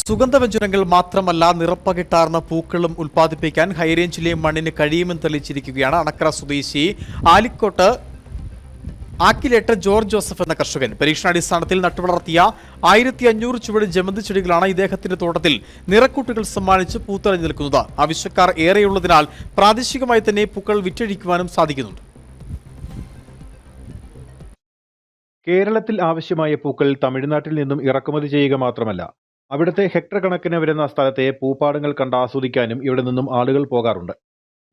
സുഗന്ധവ്യഞ്ജനങ്ങൾ മാത്രമല്ല നിറപ്പകിട്ടാർന്ന പൂക്കളും ഉൽപ്പാദിപ്പിക്കാൻ ഹൈറേഞ്ചിലെ മണ്ണിന് കഴിയുമെന്ന് തെളിയിച്ചിരിക്കുകയാണ് അണക്കര സ്വദേശി ആലിക്കോട്ട് ആക്കിലേട്ട് ജോർജ് ജോസഫ് എന്ന കർഷകൻ. പരീക്ഷണാടിസ്ഥാനത്തിൽ നട്ടുവളർത്തിയ ആയിരത്തി അഞ്ഞൂറ് ചുവട് ജമന്തി ചെടികളാണ് ഇദ്ദേഹത്തിന്റെ തോട്ടത്തിൽ നിറക്കൂട്ടുകൾ സമ്മാനിച്ച് പൂത്തറിഞ്ഞു നിൽക്കുന്നത്. ആവശ്യക്കാർ ഏറെയുള്ളതിനാൽ പ്രാദേശികമായി തന്നെ പൂക്കൾ വിറ്റഴിക്കുവാനും സാധിക്കുന്നുണ്ട്. കേരളത്തിൽ ആവശ്യമായ പൂക്കൾ തമിഴ്നാട്ടിൽ നിന്നും ഇറക്കുമതി ചെയ്യുക മാത്രമല്ല അവിടുത്തെ ഹെക്ടർ കണക്കിന് വരുന്ന സ്ഥലത്തെ പൂപ്പാടങ്ങൾ കണ്ട് ആസ്വദിക്കാനും ഇവിടെ നിന്നും ആളുകൾ പോകാറുണ്ട്.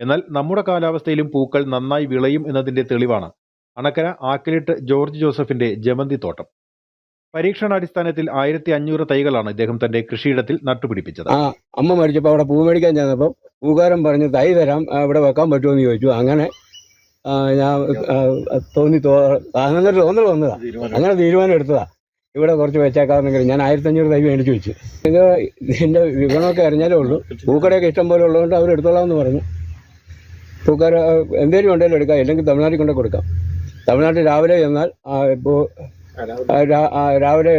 എന്നാൽ നമ്മുടെ കാലാവസ്ഥയിലും പൂക്കൾ നന്നായി വിളയും എന്നതിന്റെ തെളിവാണ് അണക്കര ആക്കിലിട്ട് ജോർജ് ജോസഫിന്റെ ജമന്തി തോട്ടം. പരീക്ഷണാടിസ്ഥാനത്തിൽ ആയിരത്തി അഞ്ഞൂറ് തൈകളാണ് ഇദ്ദേഹം തന്റെ കൃഷിയിടത്തിൽ നട്ടുപിടിപ്പിച്ചത്. ആ അമ്മ മരിച്ചപ്പോൾ അവിടെ പൂ മേടിക്കാൻ ചെന്നപ്പോൾ പൂക്കാരൻ പറഞ്ഞു തൈ തരാം അവിടെ ഇവിടെ വെക്കാൻ പറ്റുമോ? എന്ന് ചോദിച്ചു. അങ്ങനെ ഞാൻ തോന്നി തോന്നി തോ അങ്ങനെ തോന്നൽ വന്നതാ. അങ്ങനെ തീരുമാനം എടുത്തതാ. ഇവിടെ കുറച്ച് വെച്ചേക്കാമെന്നെങ്കിൽ ഞാൻ ആയിരത്തി അഞ്ഞൂറ് തൈ മേടിച്ചു വെച്ചു. ഇത് ഇതിന്റെ വിപണമൊക്കെ അറിഞ്ഞാലേ ഉള്ളൂ. പൂക്കടയൊക്കെ ഇഷ്ടം പോലെ ഉള്ളതുകൊണ്ട് അവർ എടുത്തോളാം എന്ന് പറഞ്ഞു പൂക്കാർ എന്തേലും ഉണ്ടെങ്കിലും എടുക്കാം. ഇല്ലെങ്കിൽ തമിഴ്നാട്ടിൽ കൊണ്ടേ കൊടുക്കാം. തമിഴ്നാട്ടിൽ രാവിലെ ചെന്നാൽ ഇപ്പോ ഇപ്പോൾ രാവിലെ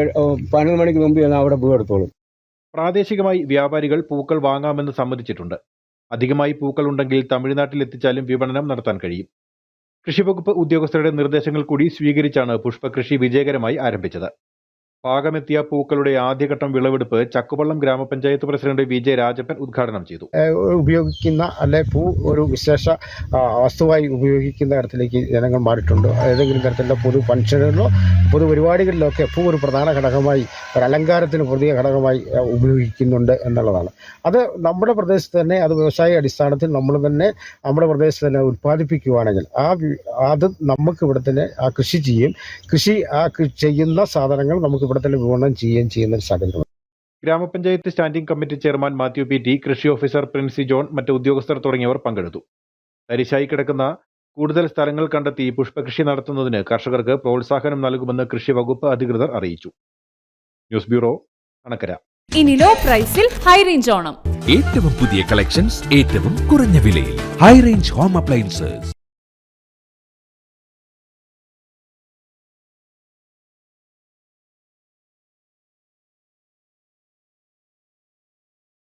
പതിനൊന്ന് മണിക്ക് മുമ്പ് ചെന്നാൽ അവിടെ പൂ എടുത്തോളും. പ്രാദേശികമായി വ്യാപാരികൾ പൂക്കൾ വാങ്ങാമെന്ന് സമ്മതിച്ചിട്ടുണ്ട്. അധികമായി പൂക്കൾ ഉണ്ടെങ്കിൽ തമിഴ്നാട്ടിൽ എത്തിച്ചാലും വിപണനം നടത്താൻ കഴിയും. കൃഷിവകുപ്പ് ഉദ്യോഗസ്ഥരുടെ നിർദ്ദേശങ്ങൾ കൂടി സ്വീകരിച്ചാണ് പുഷ്പകൃഷി വിജയകരമായി ആരംഭിച്ചത്. പാകമെത്തിയ പൂക്കളുടെ ആദ്യഘട്ടം വിളവെടുപ്പ് ചക്കുവള്ളം ഗ്രാമപഞ്ചായത്ത് പ്രസിഡന്റ് വി ജെ രാജപ്പൻ ഉദ്ഘാടനം ചെയ്തു. ഉപയോഗിക്കുന്ന അല്ലെ പൂ ഒരു വിശേഷ വസ്തുവായി ഉപയോഗിക്കുന്ന തരത്തിലേക്ക് ജനങ്ങൾ മാറിയിട്ടുണ്ട്. ഏതെങ്കിലും തരത്തിലുള്ള പൊതു ഫംഗ്ഷനുകളിലോ പൊതുപരിപാടികളിലോ ഒക്കെ പൂ ഒരു പ്രധാന ഘടകമായി ഒരു അലങ്കാരത്തിന് പുതിയ ഘടകമായി ഉപയോഗിക്കുന്നുണ്ട് എന്നുള്ളതാണ്. അത് നമ്മുടെ പ്രദേശത്ത് തന്നെ അത് വ്യവസായ അടിസ്ഥാനത്തിൽ നമ്മൾ തന്നെ നമ്മുടെ പ്രദേശത്ത് തന്നെ ഉൽപ്പാദിപ്പിക്കുകയാണെങ്കിൽ ആ അത് നമുക്ക് ഇവിടെ തന്നെ ആ കൃഷി ചെയ്യും. കൃഷി ആ ചെയ്യുന്ന സാധനങ്ങൾ നമുക്ക് തന്നെ വിപണനം ചെയ്യുകയും ചെയ്യുന്ന ഒരു സാഹചര്യം. Grama panchayat standing committee chairman Mathew P T കൃഷി ഓഫീസർ പ്രിൻസി ജോൺ മറ്റ് ഉദ്യോഗസ്ഥർ തുടങ്ങിയവർ പങ്കെടുത്തു. തരിശായി കിടക്കുന്ന കൂടുതൽ സ്ഥലങ്ങൾ കണ്ടെത്തി പുഷ്പകൃഷി നടത്തുന്നതിന് കർഷകർക്ക് പ്രോത്സാഹനം നൽകുമെന്ന് കൃഷി വകുപ്പ് അധികൃതർ അറിയിച്ചു. ന്യൂസ് ബ്യൂറോ കണക്കര ഇനി ലോ പ്രൈസിൽ ഹൈ റേഞ്ച് ഓണം. ഏറ്റവും പുതിയ കളക്ഷൻസ് ഏറ്റവും കുറഞ്ഞ വിലയിൽ. High range home appliances